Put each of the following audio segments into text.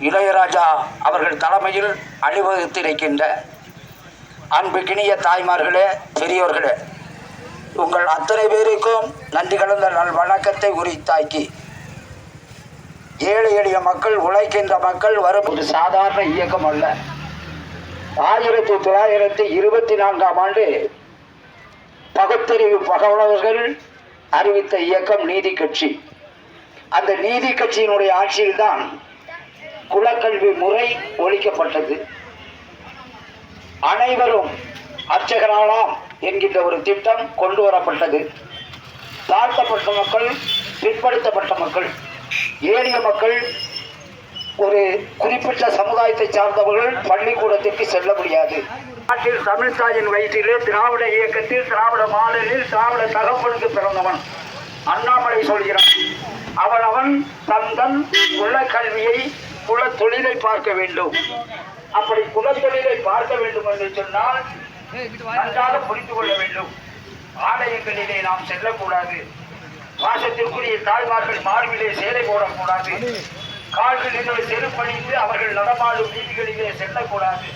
இளையராஜா அவர்கள் தலைமையில் அணிவகுத்திருக்கின்ற அன்புக்கினிய தாய்மார்களே பெரியோர்களே உங்கள் அத்தனை பேருக்கும் நன்றி கலந்த நல் வணக்கத்தை உரித்தாக்கி ஏழை எளிய மக்கள் உழைக்கின்ற மக்கள் வரும் ஒரு சாதாரண இயக்கம் அல்ல. ஆயிரத்தி தொள்ளாயிரத்தி இருபத்தி நான்காம் ஆண்டு பகுத்தறிவு பகவலர்கள் அறிவித்த இயக்கம் நீதி கட்சி. அந்த நீதி கட்சியினுடைய ஆட்சியில்தான் குலக்கல்வி முறை ஒழிக்கப்பட்டது. அனைவரும் அர்ச்சகராலாம் என்கின்ற ஒரு திட்டம் கொண்டு வரப்பட்டது தாழ்த்தப்பட்ட மக்கள் பிற்படுத்தப்பட்ட மக்கள் ஏனைய மக்கள் ஒரு குறிப்பிட்ட சமுதாயத்தை சார்ந்தவர்கள் பள்ளிக்கூடத்திற்கு செல்ல முடியாது. நாட்டில் தமிழ்தாயின் வயிற்றிலே திராவிட இயக்கத்தில் திராவிட மாடலில் திராவிட தகப்பனுக்கு பிறந்தவன் அண்ணாமலை சொல்கிறான். அவன் அவன் தந்தன் உள்ள கல்வியை குல தொழிலை பார்க்க வேண்டும். அப்படி குலத்தொழிலை பார்க்க வேண்டும் என்று சொன்னால் நன்றாக புரிந்து கொள்ள வேண்டும். ஆலயங்களிலே நாம் செல்லக்கூடாது. பாசத்திற்குரிய தாய்மார்கள் மார்பிலே சேலை போடக்கூடாது. கால்களிலே செருப்பணிந்து அவர்கள் நடமாடும் வீதிகளிலே செல்லக்கூடாது.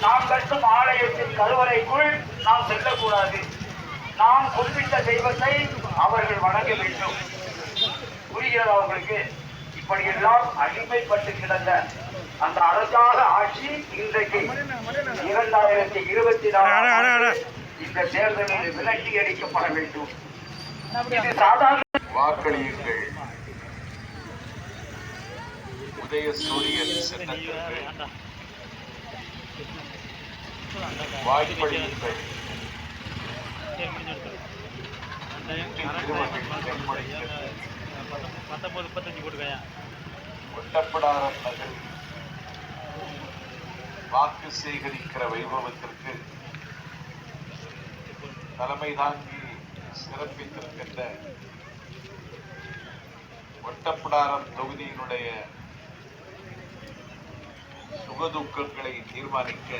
நாம் கட்டும் ஆலயத்தின் கருவறைக்குள் நாம் செல்லக்கூடாது. நாம் குறிப்பிட்ட தெய்வத்தை அவர்கள் வணங்க வேண்டும். புரிகிறதா உங்களுக்கு? இப்படியெல்லாம் அடிமைப்பட்டு கிடந்த அந்த அரசாக ஆட்சி இன்றைக்கு இரண்டாயிரத்தி இருபத்தி நாலு இந்த தேர்தலில் விலக்கி அளிக்கப்பட வேண்டும். இது சாதாரண வாக்களியுங்கள். சின்னத்திற்கு வாய்ப்பளியுங்கள். திருமகள் பத்தொம்பது முப்பத்தஞ்சு போட்டுக்கோயா ஒட்டப்படாரம் வாக்கு சேகரிக்கிற வைபவத்திற்கு தலைமை தாங்கி சிறப்பித்திருக்கின்ற ஒட்டப்படாரம் தொகுதியினுடைய சுகதுக்கங்களை தீர்மானிக்க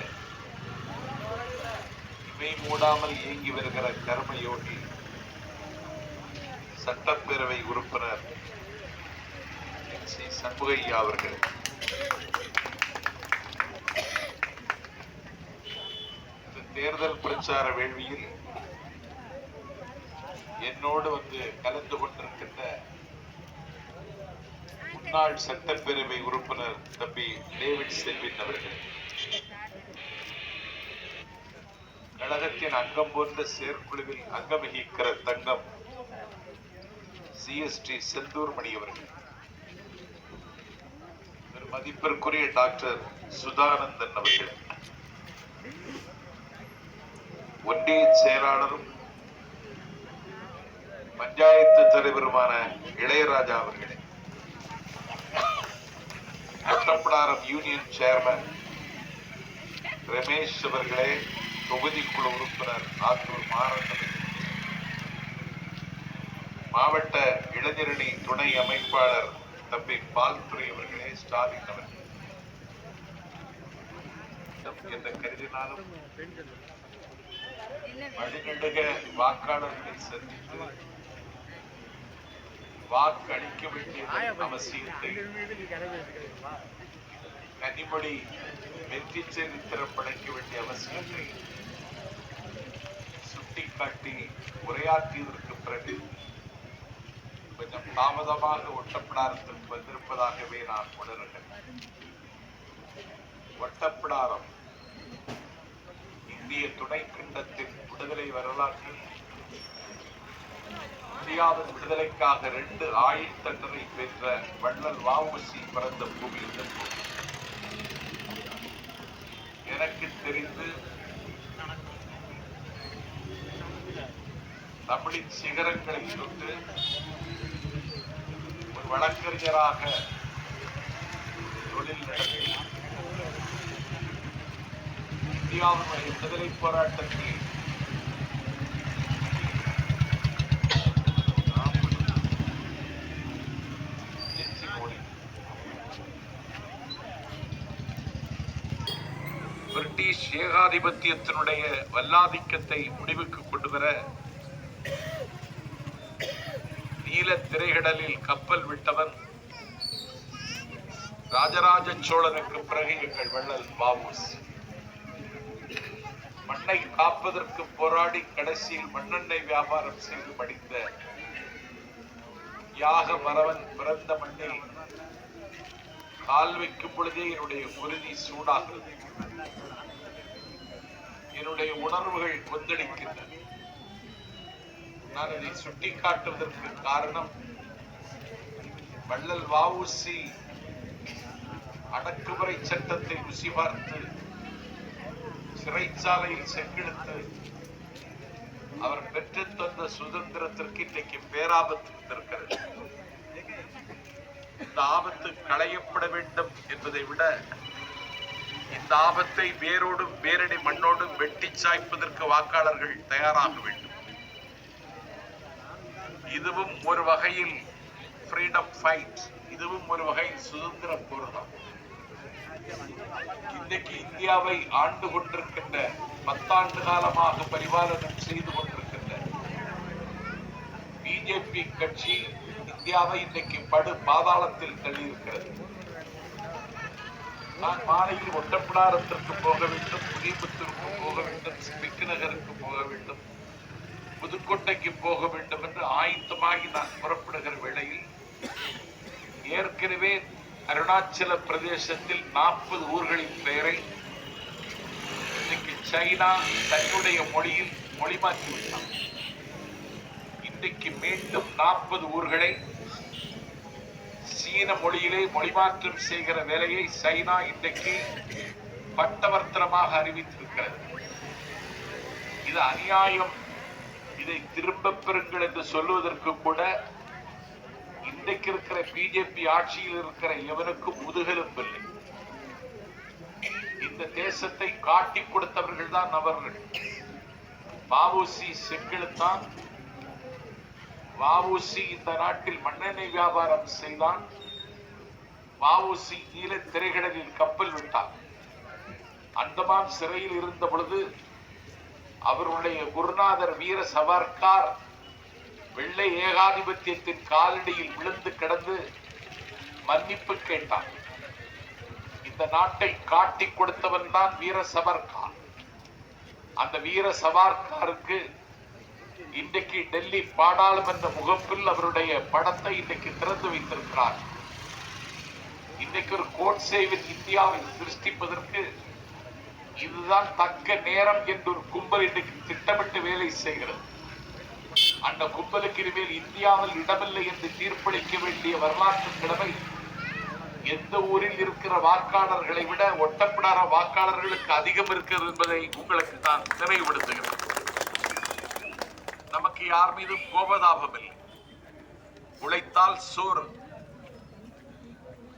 இமை மூடாமல் இயங்கி வருகிற கர்மயோகி சட்டப்பேரவை உறுப்பினர் என் சி சண்முகையா அவர்கள். இந்த தேர்தல் பிரச்சார வேள்வியில் என்னோடு வந்து கலந்து கொண்டிருக்கின்ற முன்னாள் சட்டப்பேரவை உறுப்பினர் தம்பி டேவிட் செல்வின் அவர்கள். கழகத்தின் அங்கம் போன்ற செயற்குழுவில் அங்கம் வகிக்கிற தங்கம் சிஎஸ்டி செந்தூர் மணி அவர்கள். மதிப்பிற்குரிய டாக்டர் சுதானந்தன் அவர்கள். ஒன்றிய செயலாளரும் பஞ்சாயத்து தலைவருமான இளையராஜா அவர்களே. ஒட்டப்படாரம் யூனியன் சேர்மன் ரமேஷ் அவர்களே தொகுதிக்குழு உறுப்பினர் ஆத்தூர் மாறன் அவர்களே. மாவட்ட இளைஞரணி துணை அமைப்பாளர் தம்பி பால்துறை அவர்களே ஸ்டாலின் அவர்கள். என்று கருதினாலும் வாக்காளர்களை சந்தித்து வாக்களிக்க வேண்டிய அவசியத்தை கனிமொழி வெற்றி சரித்திரம் படைக்க வேண்டிய அவசியத்தை சுட்டிக்காட்டி உரையாற்றியதற்கு பிறகு கொஞ்சம் தாமதமாக ஒட்டப்படாரத்தில் வந்திருப்பதாகவே நான் உணர்கிறேன். ஒட்டப்பிடாரம் இந்திய துணைக்கண்டத்தின் விடுதலை வரலாற்றில் இந்தியாவின் விடுதலைக்காக ரெண்டு ஆயுள் தண்டனை பெற்ற வள்ளல் வாவுசி பிறந்த பூமி இந்த பூமி. எனக்கு தெரிந்து தமிழின் சிகரங்களை தொட்டு வழக்கறிஞராக தொழில் நடத்தி இந்தியாவுடைய விடுதலை போராட்டத்தில் பிரிட்டிஷ் ஏகாதிபத்தியத்தினுடைய வல்லாதிக்கத்தை முடிவுக்கு கொண்டு வர நீல திரைகடலில் கப்பல் விட்டவன் ராஜராஜ சோழனுக்கு பிறகு எங்கள் வள்ளல் பாபுஸ். மண்ணை காப்பதற்கு போராடி கடைசியில் மண்ணெண்ணெய் வியாபாரம் செய்து படித்த யாக மரவன் பிறந்த மண்ணில் கால் வைக்கும் பொழுதே என்னுடைய உறுதி சூடாகிறது. என்னுடைய உணர்வுகள் கொந்தளிக்கின்றன. நான் இதை சுட்டிக்காட்டுவதற்கு காரணம் வள்ளல் வாவுசி அடக்குமுறை சட்டத்தை ருசி பார்த்து சிறைச்சாலையில் செங்கெடுத்து அவர் பெற்று தந்த சுதந்திரத்திற்கு இன்றைக்கு பேராபத்து வந்திருக்கிறது இந்த ஆபத்து களையப்பட வேண்டும் என்பதை விட இந்த ஆபத்தை வேரோடும் வேரடி மண்ணோடும் வெட்டி சாய்ப்பதற்கு வாக்காளர்கள் தயாராக வேண்டும். இதுவும் ஒரு வகையில் ஃப்ரீடம் ஃபைட் இதுவும் ஒரு வகையில் சுதந்திர போர்தான் இன்னைக்கு இந்தியாவை ஆண்டு கொண்டிருக்கின்ற பத்தாண்டு காலமாக பரிபாலனம் செய்து கொண்டிருக்கின்ற பிஜேபி கட்சி இந்தியாவை இன்னைக்கு படு பாதாளத்தில் தள்ளியிருக்கிறது. நான் மாலையில் ஒட்டப்பிடாரத்திற்கு போக வேண்டும் புதியபுத்தூருக்கு போக வேண்டும் பிக்கு நகருக்கு போக வேண்டும். புதுக்கோட்டைக்கு போக வேண்டும் என்று ஆயத்தமாகி நான் புறப்படுகிற வேளையில் ஏற்கனவே அருணாச்சல பிரதேசத்தில் நாற்பது ஊர்களின் பெயரை இன்னைக்கு சைனா தன்னுடைய மொழியில் மொழிமாற்றி விட்டான். இன்றைக்கு மீண்டும் நாற்பது ஊர்களை சீன மொழியிலே மொழிமாற்றம் செய்கிற வேலையை சைனா இன்றைக்கு பட்டவர்த்தனமாக அறிவித்திருக்கிறது. இது அநியாயம். இதை திரும்ப பெறுங்கள் என்று சொல்லுவதற்கு கூட இன்றைக்கு இருக்கிற பிஜேபி ஆட்சியில் இருக்கிற எவனுக்கும் முதுகெலும்பில்லை இந்த தேசத்தை காட்டி கொடுத்தவர்கள் தான் அவர்கள். பாபுசி செங்கெழுத்தான் வாவுசி இந்த நாட்டில் மண்ணெண்ணெய் வியாபாரம் செய்தான். வாவுசி நீல திரைகடலில் கப்பல் விட்டான். அந்தமான் சிறையில் இருந்த பொழுது அவருடைய குருநாதர் வீர சவர்கார் வெள்ளை ஏகாதிபத்தியத்தின் காலடியில் விழுந்து கிடந்து மன்னிப்பு கேட்டார். இந்த நாட்டை காட்டி கொடுத்தவன் தான் வீர சவர்கார் அந்த வீர சவார்காருக்கு இன்றைக்கு டெல்லி பாடாளுமன்ற முகப்பில் அவருடைய படத்தை இன்றைக்கு திறந்து வைத்திருக்கிறார். இன்றைக்கு ஒரு கோட்சேவின் இந்தியாவை சிருஷ்டிப்பதற்கு இதுதான் தக்க நேரம் என்று ஒரு கும்பல் இன்றைக்கு திட்டமிட்டு வேலை செய்கிறது. அந்த கும்பலுக்கு இனிமேல் இந்தியாவில் இடமில்லை என்று தீர்ப்பளிக்க வேண்டிய வரலாற்று கடமை. எந்த ஊரில் இருக்கிற வாக்காளர்களை விட ஒட்டப்படாத வாக்காளர்களுக்கு அதிகம் இருக்கிறது என்பதை உங்களுக்கு நான் நினைவுபடுத்துகிறேன். நமக்கு யார் மீதும் கோபதாபம் இல்லை உழைத்தால் சோறு.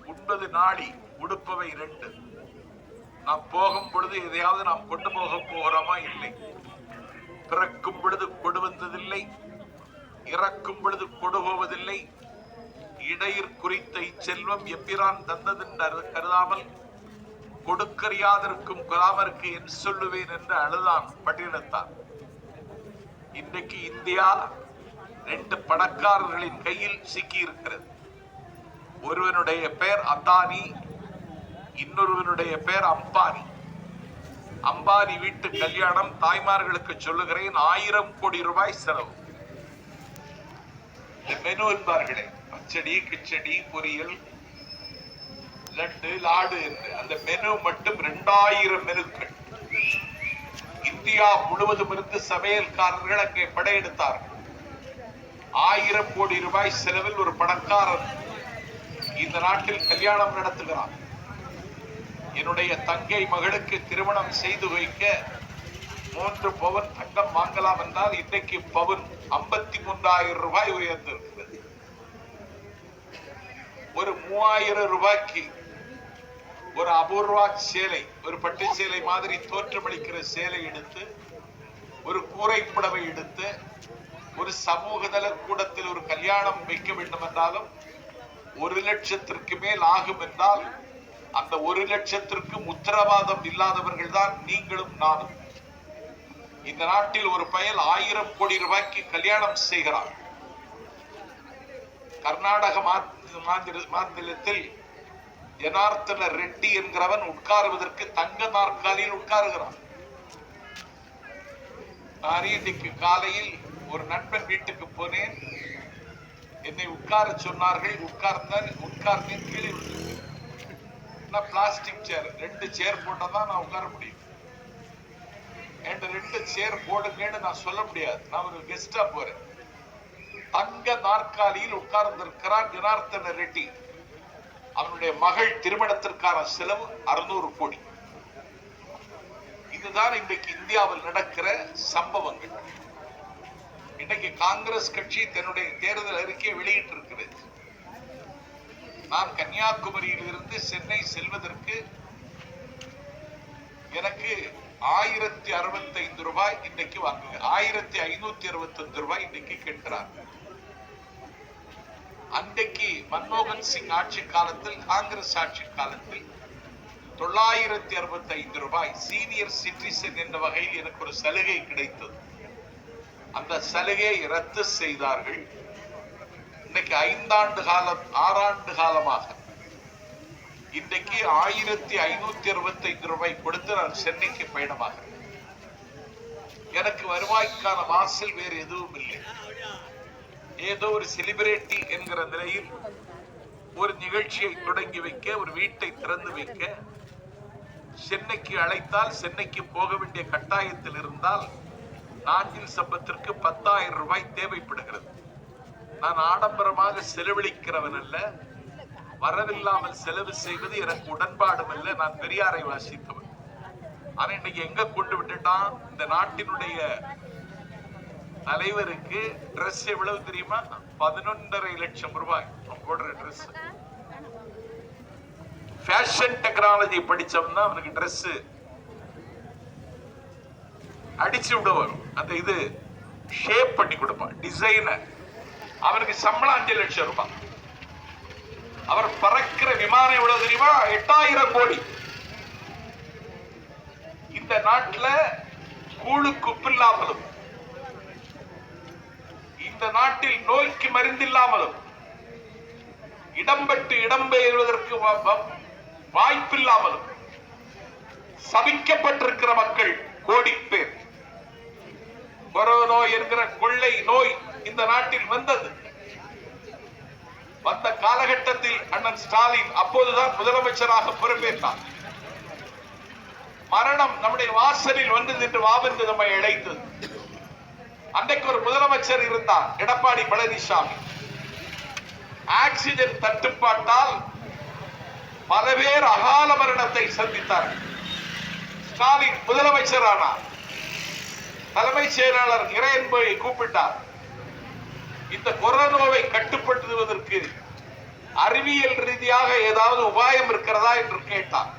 உண்பது நாடி உடுப்பவை ரெண்டு. நாம் போகும் பொழுது எதையாவது நாம் கொண்டு போக போகிறோமா? இல்லை. பிறக்கும் பொழுது கொடு வந்ததில்லை. இறக்கும் பொழுது கொடு போவதில்லை. இடையிற் குறித்த இச்செல்வம் எப்பிரான் தந்ததென்று கருதாமல் கொடுக்கறியாதிருக்கும் குலாமருக்கு என் சொல்லுவேன் என்று அழுதான் பட்டியலத்தான் இன்றைக்கு இந்தியா ரெண்டு பணக்காரர்களின் கையில் சிக்கி இருக்கிறது ஒருவனுடைய பெயர் அதானி இன்னொருவனுடைய பெயர் அம்பானி. அம்பானி வீட்டு கல்யாணம் தாய்மார்களுக்கு சொல்லுகிறேன் ஆயிரம் கோடி ரூபாய் செலவு. இந்த மெனு என்பார்களே பச்சடி கிச்சடி பொரியல் லட்டு லாடு என்று. அந்த மெனு மட்டும் இரண்டாயிரம் மெனுக்கள். இந்தியா முழுவதும் இருந்து சமையல்காரர்கள் அங்கே படையெடுத்தார்கள். ஆயிரம் கோடி ரூபாய் செலவில் ஒரு பணக்காரன் இந்த நாட்டில் கல்யாணம் நடத்துகிறான். என்னுடைய தங்கை மகளுக்கு திருமணம் செய்து வைக்க மூன்று பவுன் தங்கம் வாங்கலாம் என்றால் இன்றைக்கு பவுன் ஐம்பத்தி மூன்றாயிரம் ரூபாய் உயர்ந்திருக்கிறது. ஒரு மூவாயிரம் ரூபாய்க்கு ஒரு அபூர்வா சேலை ஒரு பட்டு சேலை மாதிரி தோற்றமளிக்கிற சேலை எடுத்து ஒரு கூரை புடவை எடுத்து ஒரு சமூக தள கூடத்தில் ஒரு கல்யாணம் வைக்க வேண்டும் என்றாலும் ஒரு லட்சத்திற்கு மேல் ஆகும் என்றால் அந்த ஒரு லட்சத்திற்கு உத்தரவாதம் இல்லாதவர்கள் தான் நீங்களும் நானும். இந்த நாட்டில் ஒரு பயல் ஆயிரம் கோடி ரூபாய்க்கு கல்யாணம் செய்கிறார் கர்நாடக மாநில- மாநிலத்தில் ஜனார்த்தன ரெட்டி என்கிறவன் உட்காருவதற்கு தங்க நாற்காலியில் உட்காருகிறான். நான் இன்னைக்கு காலையில் ஒரு நண்பன் வீட்டுக்கு போனேன். என்னை உட்கார சொன்னார்கள். உட்கார்ந்தேன் உட்கார்ந்தேன் கீழே நான் பிளாஸ்டிக் சேர் ரெண்டு சேர் போட்டா தான் நான் உட்கார முடியும். என்கிட்ட ரெண்டு சேர் போடுங்கன்னு நான் சொல்ல முடியாது. நான் ஒரு கெஸ்டா போறேன். தங்க நாற்காலியில் உட்கார்ந்திருக்கிறான் ஜனார்த்தன ரெட்டி. அவனுடைய மகள் திருமணத்திற்கான செலவு அறுநூறு கோடி. இதுதான் இன்றைக்கு இந்தியாவில் நடக்கிற சம்பவங்கள். இன்னைக்கு காங்கிரஸ் கட்சி தன்னுடைய தேர்தல் அறிக்கையை வெளியிட்டு நான் கன்னியாகுமரியில் இருந்து சென்னை செல்வதற்கு எனக்கு ஆயிரத்தி அறுபத்தைந்து ரூபாய் இன்னைக்கு வாங்குங்க. ஆயிரத்தி ஐநூத்தி அறுபத்தஞ்சு ரூபாய் இன்னைக்கு கேட்கிறார். அன்றைக்கு மன்மோகன் சிங் ஆட்சி காலத்தில் காங்கிரஸ் ஆட்சி காலத்தில் தொள்ளாயிரத்தி அறுபத்தி ஐந்து ரூபாய் சீனியர் சிட்டிசன் என்ற வகையில் எனக்கு ஒரு சலுகை கிடைத்தது. அந்த சலுகையை ரத்து செய்தார்கள். இன்னைக்கு ஐந்தாண்டு காலம் ஆறாண்டு காலமாக. இன்றைக்கு ஆயிரத்தி ஐநூத்தி அறுபத்தி ஐந்து ரூபாய் கொடுத்து நான் சென்னைக்கு பயணமாக எனக்கு வருவாய்க்கான வாசல் வேறு எதுவும் இல்லை. ஏதோ ஒரு செலிபிரிட்டி என்கிற நிலையில் ஒரு நிகழ்ச்சியை தொடங்கி வைக்க ஒரு வீட்டை திறந்து வைக்க சென்னைக்கு அழைத்தால் சென்னைக்கு போக வேண்டிய கட்டாயத்தில் இருந்தால் நாஞ்சில் சம்பத்திற்கு பத்தாயிரம் ரூபாய் தேவைப்படுகிறது. நான் ஆடம்பரமாக செலவழிக்கிறவன் அல்ல. வரவில்லாமல் செலவு செய்வது எனக்கு உடன்பாடும் அல்ல. நான் பெரியாரை வாசித்தவன். ஆனா இன்னைக்கு எங்க கொண்டு விட்டுட்டான்? இந்த நாட்டினுடைய தலைவருக்கு ட்ரெஸ் எவ்வளவு தெரியுமா? பதினொன்றரை லட்சம் ரூபாய். அவன் போடுற ட்ரெஸ் ஃபேஷன் டெக்னாலஜி படிச்சோம்னா அவனுக்கு ட்ரெஸ் அடிச்சு விடுவார் அந்த இது ஷேப் பண்ணி கொடுப்பான். டிசைனர் அவனுக்கு சம்பளம் அஞ்சு லட்சம் ரூபாய். அவர் பறக்கிற விமானம் எவ்வளவு தெரியுமா? எட்டாயிரம் கோடி. இந்த நாட்டுல கூழுக்கு உப்பில்லாமலும் இந்த நாட்டில் நோய்க்கு மருந்தில்லாமலும் இடம்பெற்று இடம்பெயர்வதற்கு வ- வ- வாய்ப்பில்லாமலும் சபிக்கப்பட்டிருக்கிற மக்கள் கோடி பேர். கொரோனா நோய் என்கிற கொள்ளை நோய் இந்த நாட்டில் வந்தது. வந்த காலகட்டத்தில் அண்ணன் ஸ்டாலின் அப்போதுதான் முதலமைச்சராக பொறுப்பேற்றார். மரணம் நம்முடைய வாசலில் வந்து நின்று வாவென்று நம்மை இழைத்தது. அன்றைக்கு ஒரு முதலமைச்சர் இருந்தார் எடப்பாடி பழனிசாமி. ஆக்சிஜன் தட்டுப்பாட்டால் பல பேர் அகால மரணத்தை சந்தித்தார். ஸ்டாலின் முதலமைச்சர் ஆனார் தலைமைச் செயலாளர் இறையன்பை கூப்பிட்டார். இந்த கொரோனாவை கட்டுப்படுத்துவதற்கு அறிவியல் ரீதியாக ஏதாவது உபாயம் இருக்கிறதா என்று கேட்டார்.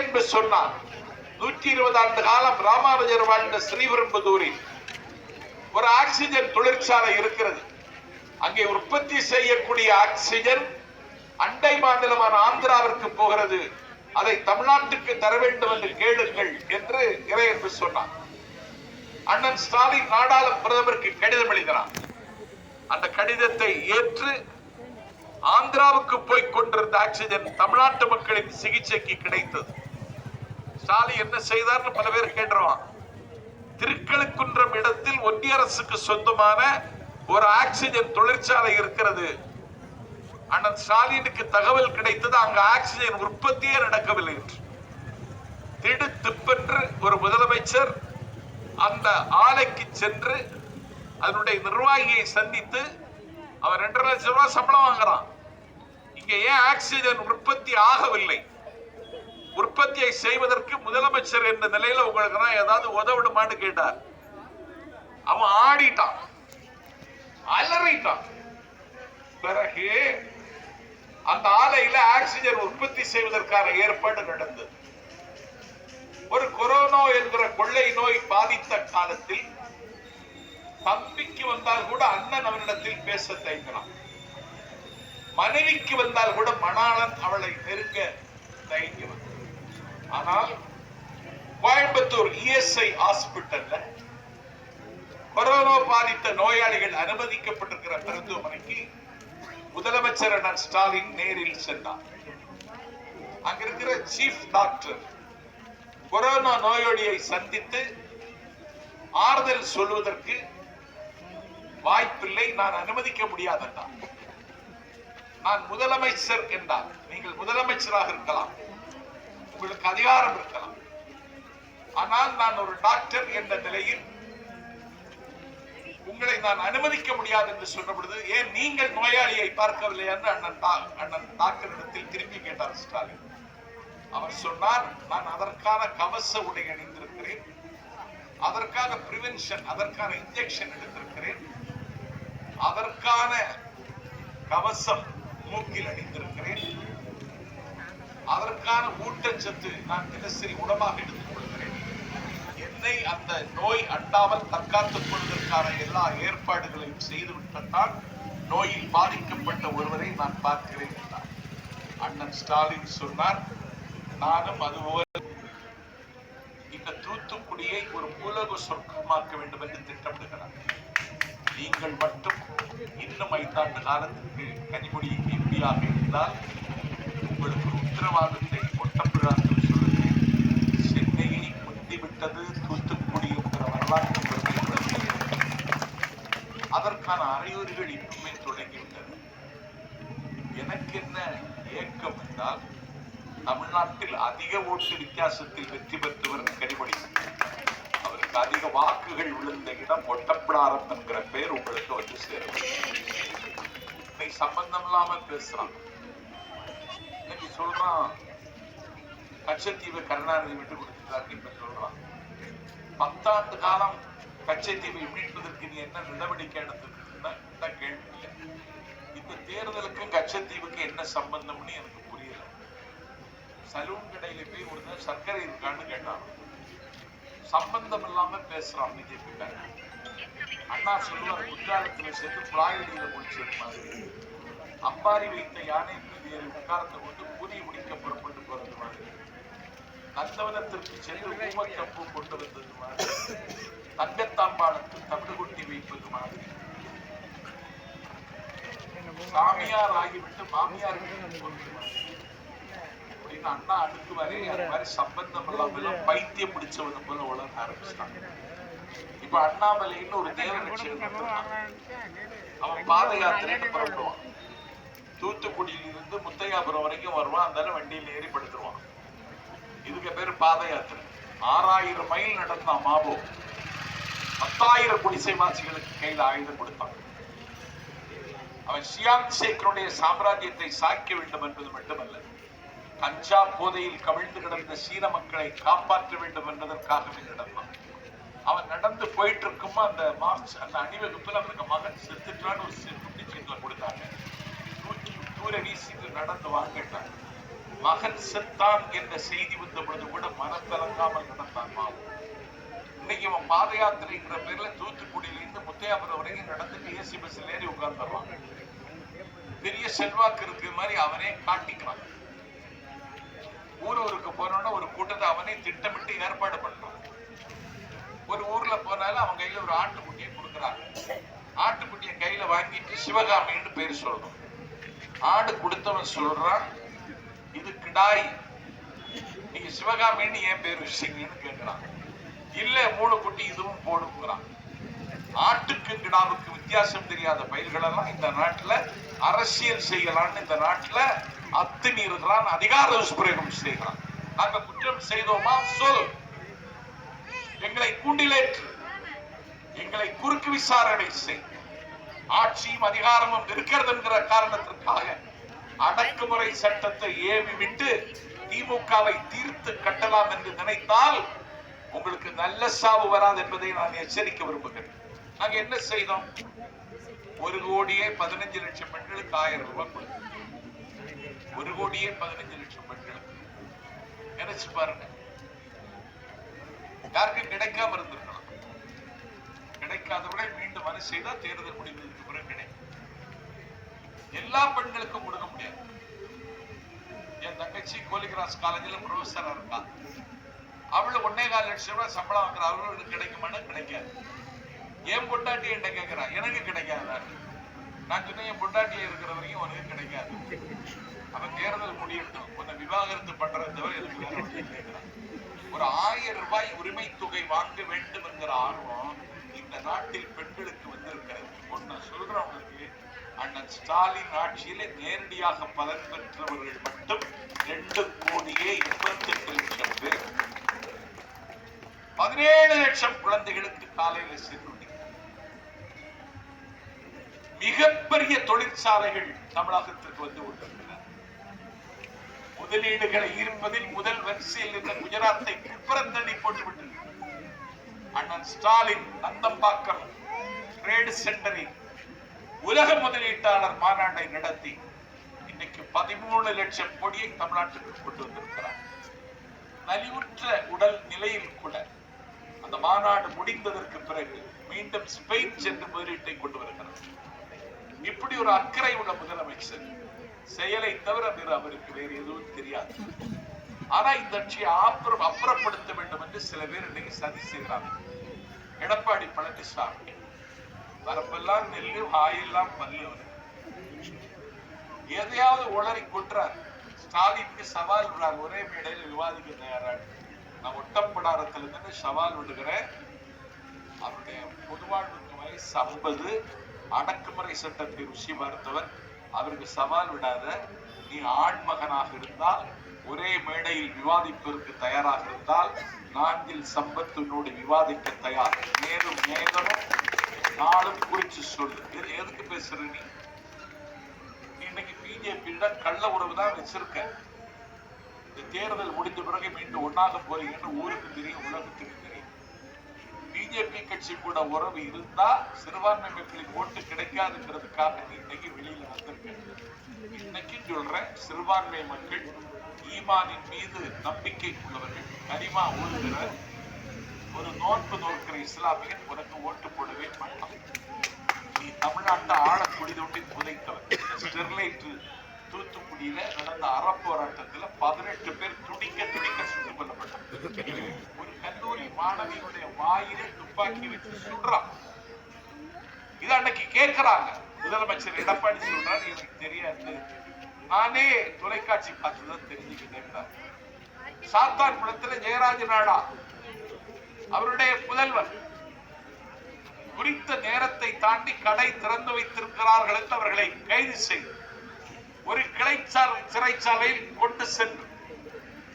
என்று சொன்னார். நூற்றி இருபது ஆண்டு காலம் ராமானுஜர் வாழ்ந்த ஸ்ரீபெரும்புதூரில் ஒரு ஆக்சிஜன் தொழிற்சாலை இருக்கிறது. அங்கே உற்பத்தி செய்யக்கூடிய ஆக்சிஜன் அண்டை மாநிலமான ஆந்திராவிற்கு போகிறது. அதை தமிழ்நாட்டுக்கு தர வேண்டும் என்று கேளுங்கள் என்று இறையன்பு சொன்னார். அண்ணன் ஸ்டாலின் நாடாளும் பிரதமருக்கு கடிதம் எழுதினார். அந்த கடிதத்தை ஏற்று ஆந்திராவுக்கு போய் கொண்டிருந்த ஆக்சிஜன் தமிழ்நாட்டு மக்களின் சிகிச்சைக்கு கிடைத்தது. ஸ்டாலின் என்ன செய்தார்னு பல பேர் கேட்டுருவான். திருக்கழுக்குன்றம் இடத்தில் ஒன்றிய அரசுக்கு சொந்தமான ஒரு ஆக்சிஜன் தொழிற்சாலை இருக்கிறது. அண்ணன் ஸ்டாலினுக்கு தகவல் கிடைத்தது அங்கு ஆக்சிஜன் உற்பத்தியே நடக்கவில்லை என்று. திடு திப்பென்று ஒரு முதலமைச்சர் அந்த ஆலைக்கு சென்று அதனுடைய நிர்வாகியை சந்தித்து அவன் ரெண்டரை லட்சம் ரூபாய் சம்பளம் வாங்குறான். இங்க ஏன் ஆக்சிஜன் உற்பத்தி ஆகவில்லை? உற்பத்தியை செய்வதற்கு முதலமைச்சர் என்ற நிலையில உங்களுக்கு நான் ஏதாவது உதவிடுமான்னு கேட்டார். அவன் ஆடிட்டான். அலறிட்டான். பிறகு அந்த ஆலையில ஆக்சிஜன் உற்பத்தி செய்வதற்கான ஏற்பாடு நடந்தது. ஒரு கொரோனா என்கிற கொள்ளை நோய் பாதித்த காலத்தில் தம்பிக்கு வந்தால் கூட அண்ணன் அவனிடத்தில் பேச தயங்கினான். மனைவிக்கு வந்தால் கூட மணாளன் அவளை நெருங்க தயங்கினான் ஆனால் கோயம்புத்தூர் இஎஸ்ஐ ஹாஸ்பிட்டல்ல கொரோனா பாதித்த நோயாளிகள் அனுமதிக்கப்பட்டிருக்கிற மருத்துவமனைக்கு முதலமைச்சர் அண்ணன் ஸ்டாலின் நேரில் சென்றார். சீஃப் டாக்டர் கொரோனா நோயாளியை சந்தித்து ஆறுதல் சொல்வதற்கு வாய்ப்பில்லை நான் அனுமதிக்க முடியாது என்றார் நான் முதலமைச்சர் என்றார் நீங்கள் முதலமைச்சராக இருக்கலாம். உங்களுக்கு அதிகாரம் இருக்கலாம். ஆனால் நான் ஒரு டாக்டர் என்ற நிலையில் உங்களை நான் அனுமதிக்க முடியாது என்று சொன்ன பொழுது ஏன் நீங்கள் நோயாளியை பார்க்கவில்லை என்று அண்ணன் டா- அண்ணன் டாக்டரிடத்தில் திரும்பி கேட்டார் ஸ்டாலின். அவர் சொன்னார் நான் அதற்கான கவச உடை அணிந்திருக்கிறேன். அதற்கான பிரிவென்ஷன் அதற்கான இன்ஜெக்ஷன் எடுத்திருக்கிறேன். அதற்கான கவசம் மூக்கில் அணிந்திருக்கிறேன். அதற்கான ஊட்டச்சத்து நான் தினசரி உணவாக எடுத்துக் கொள்கிறேன். என்னை அந்த நோய் அண்டாமல் தற்காத்துக் கொள்வதற்கான எல்லா ஏற்பாடுகளையும் செய்துவிட்டதால் நோயில் பாதிக்கப்பட்ட ஒருவரை நான் பார்க்கிறேன் என்றார். அண்ணன் ஸ்டாலின் சொன்னார் நானும் அதுபோல இந்த தூத்துக்குடியை ஒரு உலக சொர்க்கமாக்க வேண்டும் என்று திட்டமிடுகிறார் நீங்கள் மட்டும் இன்னும் ஐந்தாண்டு காலத்திற்கு கனிமொழி எம்பியாக இருந்தால் உங்களுக்கு உத்தரவாதத்தை ஒட்டப்பிழாக்கள் சொல்லுகிறேன். சென்னையை முந்திவிட்டது தூத்துக்குடி என்கிற வரலாற்று பெருமை அதற்கான அறையூறுகள் இன்னுமே தொடங்கிவிட்டது. எனக்கு என்ன ஏக்கம் என்றால் தமிழ்நாட்டில் அதிக ஓட்டு வித்தியாசத்தில் வெற்றி பெற்றவர் கனிமொழி. அவருக்கு அதிக வாக்குகள் விழுந்த இடம் ஒட்டப்பிடாரம் என்கிற பெயர் உங்களுக்கு வந்து சேரும். இன்னைக்கு சம்பந்தம் இல்லாம பேசுறான். இன்னைக்கு சொல்றான்? கச்சத்தீவு கருணாநிதி விட்டு கொடுத்துட்டாரு இப்ப சொல்றான். பத்தாண்டு காலம் கச்சத்தீவை மீட்பதற்கு நீ என்ன நடவடிக்கை எடுத்திருக்குன்னா கேள்வி இல்லை. இந்த தேர்தலுக்கும் கச்சத்தீவுக்கு என்ன சம்பந்தம்னு எனக்கு புரியல. சலூன் கடையில போய் ஒரு நாள் சர்க்கரை இருக்கான்னு கேட்டான். சம்பந்தம் இல்லாம பேசுறான் பிஜேபி அண்ணா சொல்லுவார் குற்றாலத்துல சேர்ந்து பிளாயடியில முடிச்சு மாதிரி அம்பாரி வைத்த யானை மீது ஏறி உட்கார்ந்து கொண்டு பூரி முடிக்க புறப்பட்டு போறது மாதிரி நந்தவனத்திற்கு சென்று ஊமக்கம்பு கொண்டு வந்தது மாதிரி தங்கத்தாம்பாளத்து தமிழ் கொட்டி வைப்பது மாதிரி சாமியார் ஆகிவிட்டு மாமியார் கொண்டு அப்படின்னு அண்ணா அடுக்குவாரே அது மாதிரி சம்பந்தம் இல்லாம பைத்தியம் பிடிச்சவன போல உலக ஆரம்பிச்சிட்டாங்க. இப்ப அண்ணாமலைன்னு ஒரு தேவ. அவன் பாத யாத்திரைன்னு புறப்படுவான் தூத்துக்குடியில இருந்து முத்தையாபுரம் வரைக்கும் வருவான். அதனால வண்டியில ஏறி படுத்துருவான். இதுக்கு பேரு பாத யாத்திரை. ஆறாயிரம் மைல் நடந்தான் மாபோ. பத்தாயிரம் குடிசைவாசிகளுக்கு கையில ஆயுதம் கொடுத்தான். அவன் ஷியாங் சேக்கருடைய சாம்ராஜ்யத்தை சாய்க்க வேண்டும் என்பது மட்டுமல்ல கஞ்சா போதையில் கவிழ்ந்து கிடந்த சீன மக்களை காப்பாற்ற வேண்டும் என்பதற்காகவே நடந்தான். அவன் நடந்து போயிட்டு இருக்குமா அந்த மார்ச் அந்த அணிவகுப்பில் அவனுக்கு மகன் செத்துட்டான்னு ஒரு சி- கொடுத்தாங்க. தூக்கி தூர வீசிட்டு நடந்து வாங்கிட்டான். மகன் செத்தான் என்ற செய்தி வந்த பொழுது கூட மனத்தலங்காமல் நடந்தான் மாவும் இன்னைக்கு அவன் பாத யாத்திரைங்கிற பேர்ல தூத்துக்குடியிலேருந்து முத்தையாபுரம் வரைக்கும் நடந்துட்டு ஏசி பஸ்ல ஏறி உட்கார்ந்துடுறான் பெரிய செல்வாக்கு இருக்கு மாதிரி அவனே காட்டிக்கிறான். ஊரூருக்கு ஊருக்கு போனோம்னா ஒரு கூட்டத்தை அவனே திட்டமிட்டு ஏற்பாடு பண்றான் ஒரு ஊர்ல போனாலும் அவன் கையில ஒரு ஆட்டுக்குட்டியை கொடுக்குறாங்க. ஆட்டுக்குட்டியை கையில வாங்கிட்டு சிவகாமின்னு பேர் சொல்லணும். ஆடு கொடுத்தவன் சொல்றான் இது கிடாய். நீங்க சிவகாமின்னு ஏன் பேர் வச்சீங்கன்னு கேட்கிறான் இல்ல மூணு குட்டி இதுவும் போடுங்கிறான். ஆட்டுக்கு கிடாவுக்கு வித்தியாசம் தெரியாத பயிர்களெல்லாம் இந்த நாட்டில் அரசியல் செய்யலாம்னு இந்த நாட்டுல இருக்கிறான் அதிகார துஷ்பிரயோகம் செய்கிறான். நாங்க குற்றம் செய்தோமா? சொல். எங்களை கூண்டிலேற்று. எங்களை குறுக்கு விசாரணை செய். ஆட்சியும் அதிகாரமும் இருக்கிறது என்கிற காரணத்திற்காக அடக்குமுறை சட்டத்தை ஏவி விட்டு திமுகவை தீர்த்து கட்டலாம் என்று நினைத்தால் உங்களுக்கு நல்ல சாவு வராது என்பதை நான் எச்சரிக்க விரும்புகிறேன். நாங்க என்ன செய்தோம்? ஒரு கோடியே பதினஞ்சு லட்சம் பெண்களுக்கு ஆயிரம் ரூபாய் கொடுத்தோம். ஒரு கோடியே பதினஞ்சு லட்சம் பெண்களுக்கு. நினைச்சு பாருங்க. யாருக்கும் கிடைக்காம இருந்திருக்கலாம். கிடைக்காதவர்கள் மீண்டும் மனு செய்தால் தேர்தல் முடிந்ததுக்கு பிறகு கிடைக்கும். எல்லா பெண்களுக்கும் கொடுக்க முடியாது. என் தங்கச்சி கோலிகிராஸ் காலேஜில் ப்ரொஃபஸரா இருக்கா. அவளு ஒன்னே கால் லட்சம் ரூபாய் சம்பளம் வாங்குற அவர்களுக்கு கிடைக்குமானா கிடைக்காது. என் பொட்டாட்டி என்கிட்ட கேட்கிறா எனக்கு கிடைக்காதா? நான் சொன்னேன் என் பொட்டாட்டியில இருக்கிற வரைக்கும் உனக்கு கிடைக்காது. அவன் தேர்தல் முடியட்டும். உன்னை விவாகரத்து பண்றதை தவிர எதுக்கு வேற ஒரு ஆயிரம் ரூபாய் உரிமை தொகை வாங்க வேண்டும் என்கிற ஆர்வம் இந்த நாட்டில் பெண்களுக்கு வந்திருக்கிறது. ஒன்னு சொல்றவங்களுக்கு அண்ணன் ஸ்டாலின் ஆட்சியில நேரடியாக பலன் பெற்றவர்கள் மட்டும் ரெண்டு கோடியே எண்பத்தி எட்டு லட்சம் பேர். பதினேழு லட்சம் குழந்தைகளுக்கு காலையில சென்று மிகப்பெரிய தொழிற்சாலைகள் தமிழகத்திற்கு வந்து கொண்டிருக்கின்றன. முதலீடுகளை ஈர்ப்பதில் முதல் வரிசையில் இருந்த குஜராத்தை குப்புறந்தள்ளி போட்டுவிட்டது. அண்ணன் ஸ்டாலின் நந்தம்பாக்கம் ட்ரேடு சென்டரில் உலக முதலீட்டாளர் மாநாட்டை நடத்தி இன்னைக்கு பதிமூணு லட்சம் கோடியை தமிழ்நாட்டுக்கு கொண்டு வந்திருக்கிறார். நலிவுற்ற உடல் நிலையில் கூட அந்த மாநாடு முடிந்ததற்கு பிறகு மீண்டும் ஸ்பெயின் சென்று முதலீட்டை கொண்டு வருகிறார். இப்படி ஒரு அக்கறை உள்ள முதலமைச்சர். செயலை தவிர வேறு அவருக்கு வேறு எதுவும் தெரியாது. ஆனா இந்த கட்சியை அப்புறம் அப்புறப்படுத்த வேண்டும் என்று சில பேர் இன்னைக்கு சதி செய்கிறாங்க. எடப்பாடி பழனிசாமி. வரப்பெல்லாம் நெல்லு ஆயெல்லாம் பல்லு எதையாவது உளறி கொட்டுறார். ஸ்டாலினுக்கு சவால் விடுறார். ஒரே மேடையில் விவாதிக்க தயாராக நான் ஒட்டப்படாரத்துல இருந்து சவால் விடுகிறேன். அவருடைய பொதுவாழ்வுக்கு வயசு ஐம்பது அடக்குமுறை சட்டத்தை ருசி பார்த்தவர் அவருக்கு சவால் விடாத நீ ஆண்மகனாக இருந்தால் ஒரே மேடையில் விவாதிப்பதற்கு தயாராக இருந்தால் நான்கில் சம்பத்தினோடு விவாதிக்க தயார். மேலும் மேலும் நாளும் குறிச்சு சொல்லு. எதுக்கு பேசுற நீ? நீ இன்னைக்கு பிஜேபியிடம் கள்ள உறவு தான் வச்சிருக்க. இந்த தேர்தல் முடிந்த பிறகு மீண்டும் ஒன்னாக போறீங்கன்னு ஊருக்கு தெரியும் உலகத்துக்கு தெரியும். பிஜேபி கட்சி கூட உறவு இருந்தா சிறுபான்மை மக்களுக்கு ஓட்டு கிடைக்காதுங்கிறதுக்காக இன்னைக்கு வெளியில வந்திருக்க. இன்னைக்கு சொல்றேன் சிறுபான்மை மக்கள் ஈமானின் மீது நம்பிக்கை உள்ளவர்கள் கரிமா ஊழுகிற ஒரு நோன்பு நோக்கிற இஸ்லாமியன் உனக்கு ஓட்டு போடவே மாட்டான். நீ தமிழ்நாட்டை ஆழ குடிதொட்டி புதைத்தவர் ஸ்டெர்லைட் தூத்துக்குடியில நடந்த அறப்போராட்டத்துல பதினெட்டு பேர் துடிக்க துடிக்க சுட்டுக் கொல்லப்பட்டாங்க கல்லூரி மாணவியுடைய வாயிலே துப்பாக்கி வச்சு சுடுறான் இது அன்னைக்கு கேட்கிறாங்க. முதலமைச்சர் எடப்பாடி சொல்றாரு எனக்கு தெரியாது. நானே தொலைக்காட்சி பார்த்துதான் தெரிஞ்சுக்கிட்டேன் சாத்தான் குளத்துல ஜெயராஜ நாடா அவருடைய புதல்வர் குறித்த நேரத்தை தாண்டி கடை திறந்து வைத்திருக்கிறார்கள் என்று அவர்களை கைது செய்து ஒரு கிளைச்சாலை சிறைச்சாலையில் கொண்டு சென்று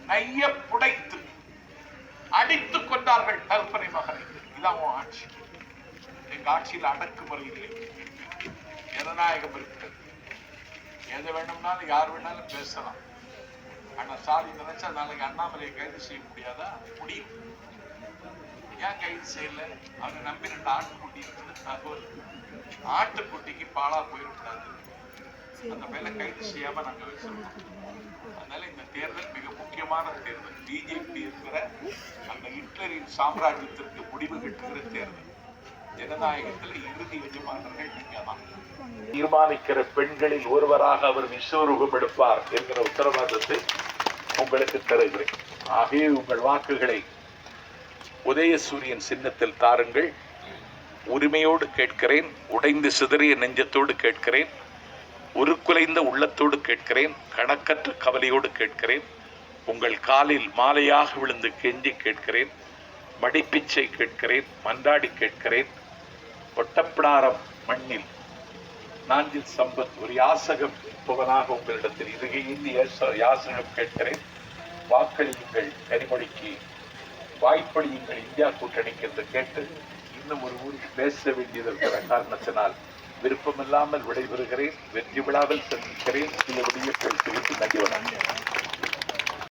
நைய புடைத்து அடித்துக் கொண்டார்கள் கல்பனை மகனை இதான் உன் ஆட்சி. எங்க ஆட்சியில் அடக்குமுறை இல்லை ஜனநாயகம் இருக்கிறது எதை வேணும்னாலும் யார் வேணாலும் பேசலாம். ஆனா ஸ்டாலின் நினைச்சா நாளைக்கு அண்ணாமலையை கைது செய்ய முடியாதா? முடியும். ஏன் கைது செய்யல? அவங்க நம்பி ரெண்டு ஆட்டுக்குட்டி இருக்குது தகவல். ஆட்டுக்குட்டிக்கு பாலா போயிடக்கூடாது அந்த பையனை கைது செய்யாம நாங்க வச்சிருக்கோம் அதனால இந்த தேர்தல் மிக முக்கியமான தேர்தல். பிஜேபி இருக்கிற அந்த ஹிட்லரின் சாம்ராஜ்யத்திற்கு முடிவு கட்டுகிற தேர்தல். ஜனநாயகத்தில் இறுதி எஜமானர்கள் நீங்க தான் தீர்மானிக்கிற பெண்களில் ஒருவராக அவர் விஸ்வரூபம் எடுப்பார் என்கிற உத்தரவாதத்தை உங்களுக்கு தருகிறேன். ஆகவே உங்கள் வாக்குகளை உதயசூரியன் சின்னத்தில் தாருங்கள். உரிமையோடு கேட்கிறேன். உடைந்து சிதறிய நெஞ்சத்தோடு கேட்கிறேன். உருக்குலைந்த உள்ளத்தோடு கேட்கிறேன் கணக்கற்ற கவலையோடு கேட்கிறேன் உங்கள் காலில் மாலையாக விழுந்து கெஞ்சி கேட்கிறேன் மடிப்பிச்சை கேட்கிறேன் மன்றாடி கேட்கிறேன் ஒட்டப்பிடாரம் மண்ணில் நாஞ்சில் சம்பத் ஒரு யாசகம் புகனாக உங்களிடத்தில் இருகையில் யாசகம் கேட்கிறேன். வாக்களியுங்கள் கனிமொழிக்கு வாய்ப்பளியுங்கள் இந்தியா கூட்டணிக்கு என்று கேட்டு இன்னும் ஒரு ஊரில் பேச வேண்டியது இருக்கிற காரணத்தினால் விருப்பமில்லாமல் விடைபெறுகிறேன். வெற்றி விழாவில் சந்திக்கிறேன் சில விடிய பேசுகிறேன் நன்றி. வணக்கம்